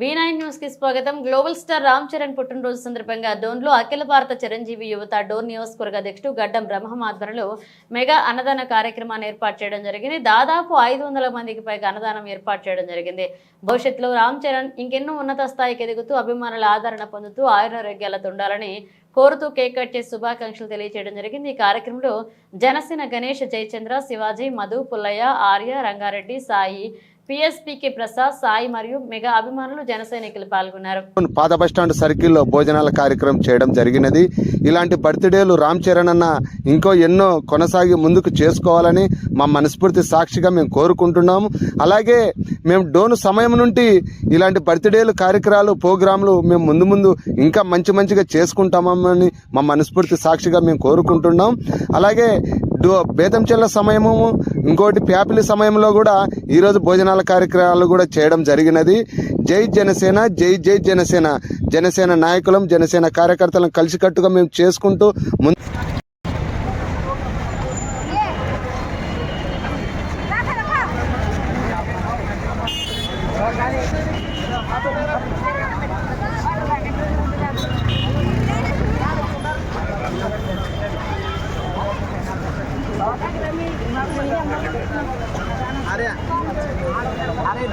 B nine న్యూస్కి స్వాగతం. Global star Ram Charan పుట్టినరోజు సందర్భంగా డోన్లో అఖిల భారత చిరంజీవి యువత డోన్ నియోజకవర్గ అధ్యక్షుడు గడ్డం బ్రహ్మం ఆధ్వర్యంలో మెగా అన్నదాన కార్యక్రమాన్ని ఏర్పాటు చేయడం జరిగింది. దాదాపు ఐదు వందల మందికి పైగా అన్నదానం ఏర్పాటు చేయడం జరిగింది. భవిష్యత్తులో రామ్ చరణ్ ఇంకెన్నో ఉన్నత స్థాయికి ఎదుగుతూ అభిమానుల ఆదరణ పొందుతూ ఆయురారోగ్యాలతో ఉండాలని కోరుతూ కేక్ కట్ చేసి శుభాకాంక్షలు తెలియజేయడం జరిగింది. ఈ కార్యక్రమంలో జనసేన గణేష్ జయచంద్ర శివాజీ మధు పుల్లయ్య ఆర్య రంగారెడ్డి సాయి పిఎస్పికి ప్రసాద్ సాయి మరియు మెగా అభిమానులు జన సైనికులు పాల్గొన్నారు పాత బస్టాండ్ సర్కిల్లో భోజనాల కార్యక్రమం చేయడం జరిగినది. ఇలాంటి బర్త్డేలు రామ్ చరణ్ అన్న ఇంకో ఎన్నో కొనసాగి ముందుకు చేసుకోవాలని మా మనస్ఫూర్తి సాక్షిగా మేము కోరుకుంటున్నాము. అలాగే మేము డోను సమయం నుండి ఇలాంటి బర్త్డేలు కార్యక్రమాలు ప్రోగ్రాంలు మేము ముందు ముందు ఇంకా మంచి మంచిగా చేసుకుంటామని మా మనస్ఫూర్తి సాక్షిగా మేము కోరుకుంటున్నాం. అలాగే బేతంచెల్ల సమయము ఇంకోటి ప్యాపిలి సమయంలో కూడా ఈరోజు భోజనాల కార్యక్రమాలు కూడా చేయడం జరిగినది. జై జనసేన జై జై జనసేన. జనసేన నాయకులం జనసేన కార్యకర్తలను కలిసికట్టుగా మేము చేసుకుంటూ ముందు అరే అరే